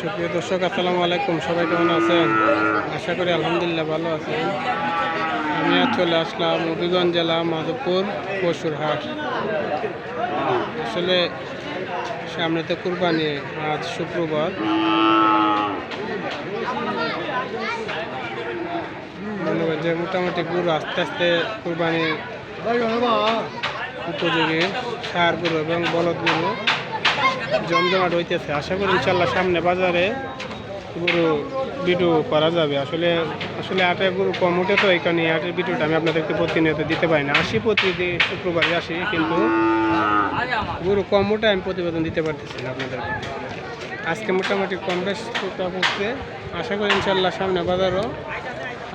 সুপ্রিয় দর্শক, আসসালামু আলাইকুম। সবাই কেমন আছেন? আশা করি আলহামদুলিল্লাহ ভালো আছেন আমি আজ চলে আসলাম হবিগঞ্জ জেলা মাধবপুর পশুর হাট আসলে সামনে তো কুরবানি, আজ শুক্রবার। মনে হয় যে মোটামুটি গরু আস্তে আস্তে কুরবানি উপযোগী সার এবং বলদ জমজমাট হইতেছে। আশা করি ইনশাল্লাহ সামনে বাজারে গরু ভিডিও করা যাবে। আসলে আসলে আটের গরু কম উঠে তো কারণে আটের ভিডিওটা আমি আপনাদেরকে প্রতিনিয়ত দিতে পারি না। আসি প্রতিদিন শুক্রবারে আসি, কিন্তু গরু কম উঠে আমি প্রতিবেদন দিতে পারতেছি না আপনাদেরকে আজকে মোটামুটি কম বেশ পড়ছে আশা করি ইনশাল্লাহ সামনে বাজারও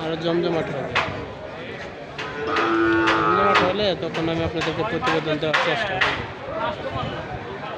আরও জমজমাট হবে। জমজমাট হলে তখন আমি আপনাদেরকে প্রতিবেদন দেওয়ার চেষ্টা করব।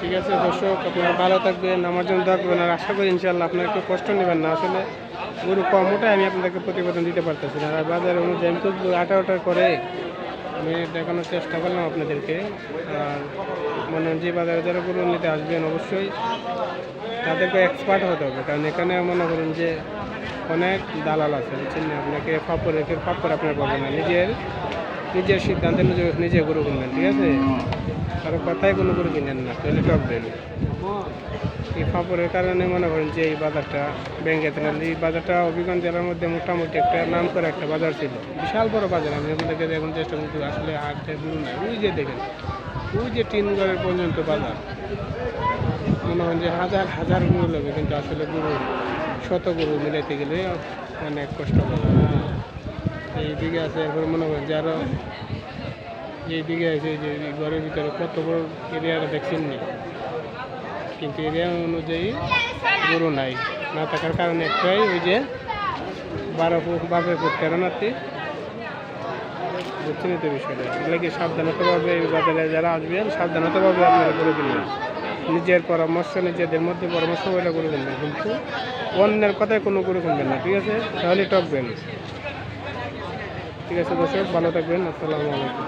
ঠিক আছে, দর্শক, আপনারা ভালো থাকবেন, আমার জন্য দোয়া করবেন, আর আশা করি ইনশাল্লাহ আপনারা একটু কষ্ট নেবেন না। আসলে গরু কম ওটাই আমি আপনাদেরকে প্রতিবেদন দিতে পারতেছি না। আর বাজার অনুযায়ী আমি তো আটা করে আমি দেখানোর চেষ্টা করলাম আপনাদেরকে। আর মানে যে বাজারে যারা গরু নিতে আসবেন, অবশ্যই তাদেরকে এক্সপার্ট হতে হবে। কারণ এখানে মনে করুন যে অনেক দালাল আছে, বুঝছেন আপনাকে ফাপড় রেখে ফাপড় আপনার পাবেন না। নিজের নিজের সিদ্ধান্তে নিজে গরু কিনবেন, ঠিক আছে? কারও কথাই কোনো গরু কিনেন না তাহলে টকবেন এই ফাপড়ের কারণে মনে করেন যে এই বাজারটা দিলেন। এই বাজারটা অভিগঞ্জ জেলার মধ্যে মোটামুটি একটা নাম করা একটা বাজার ছিল। বিশাল বড় বাজার। আমি আপনাদেরকে এখন চেষ্টা করছি আসলে হাটে গরু নাই ওই যে দেখেন ওই যে তিন ঘরের পর্যন্ত বাজার। মনে হয় যে হাজার হাজার গরু লাগবে কিন্তু আসলে গরু শত গরু মিলাইতে গেলে অনেক কষ্ট হবে। এইদিকে আছে এরপর মনে করেন যে আরও এইদিকে আছে, যে ঘরের ভিতরে কত বড় এরিয়াটা দেখছেন নি? কিন্তু এরিয়া অনুযায়ী গরু নাই। না থাকার কারণে একটাই ওই যে বারো ফুট বারো ফুট তেরো বুঝছেন তো বিষয়টা? এগুলো কি সাবধানতাভাবে বাজারে যারা আসবেন, সাবধানতাভাবে আপনারা করে দিলেন নিজের পরামর্শ, নিজেদের মধ্যে পরামর্শ করে করে কিনবেন। কিন্তু অন্যের কথায় কোনো করে কিনবেন না, ঠিক আছে? তাহলে টকবেন ঠিক আছে দর্শক, ভালো থাকবেন। আসসালামু আলাইকুম।